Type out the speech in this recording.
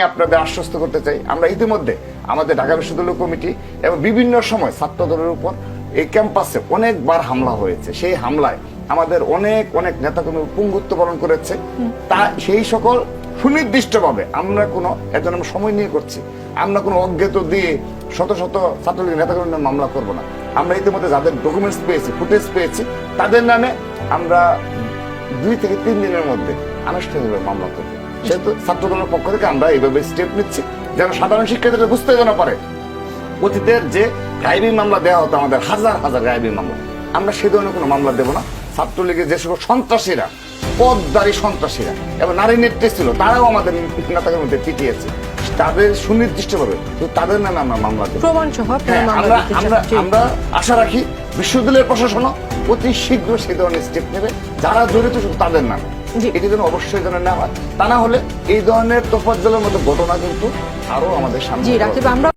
আপনাদের আশ্বস্ত করতে চাই। আমরা ইতিমধ্যে আমাদের ঢাকা বিশ্ববিদ্যালয় কমিটি এবং বিভিন্ন সময় ছাত্র দলের উপর এই ক্যাম্পাসে অনেকবার হামলা হয়েছে। সেই হামলায় আমাদের অনেক অনেক নেতাকর্মী পুঙ্গুত্ব বরণ করেছে। তা সেই সকল সুনির্দিষ্টভাবে আমরা কোনো এর জন্য আমরা সময় নিয়ে করছি। আমরা কোনো অজ্ঞাত দিয়ে শত শত ছাত্রলীগ নেতাকর্মীর মামলা করব না। আমরা ইতিমধ্যে যাদের ডকুমেন্টস পেয়েছি ফুটেজ পেয়েছি, তাদের নামে আমরা দুই থেকে তিন দিনের মধ্যে আনুষ্ঠানিকভাবে মামলা করব। সেহেতু ছাত্র দলের পক্ষ থেকে আমরা এইভাবে স্টেপ নিচ্ছি যেন সাধারণ শিক্ষার্থীরা বুঝতে যেন পারে। অতীতের যে গায়েবী মামলা দেওয়া হতো আমাদের হাজার হাজার গায়েবী মামলা আমরা সে ধরনের কোনো মামলা দেবো না। ছাত্রলীগের যে সকল সন্ত্রাসীরা পদদারী সন্ত্রাসীরা এবং নারী নেত্রী ছিল তারাও আমাদের নেতাদের মধ্যে পিটিয়েছে। তাদের সুনির্দিষ্টভাবে তো তাদের নামে আমরা মামলা দেবো প্রমাণ সহ হ্যাঁ, মামলা আমরা আমরা আমরা আশা রাখি বিশ্ববিদ্যালয়ের প্রশাসনও অতি শীঘ্র সে ধরনের স্টেপ নেবে। যারা জড়িত শুধু তাদের নামে। এটি যেন অবশ্যই যেন নেওয়া হয়। তা না হলে এই ধরনের তোফাজ্জলের মতো ঘটনা কিন্তু আরও আমাদের সামনে জি রাকিব আমরা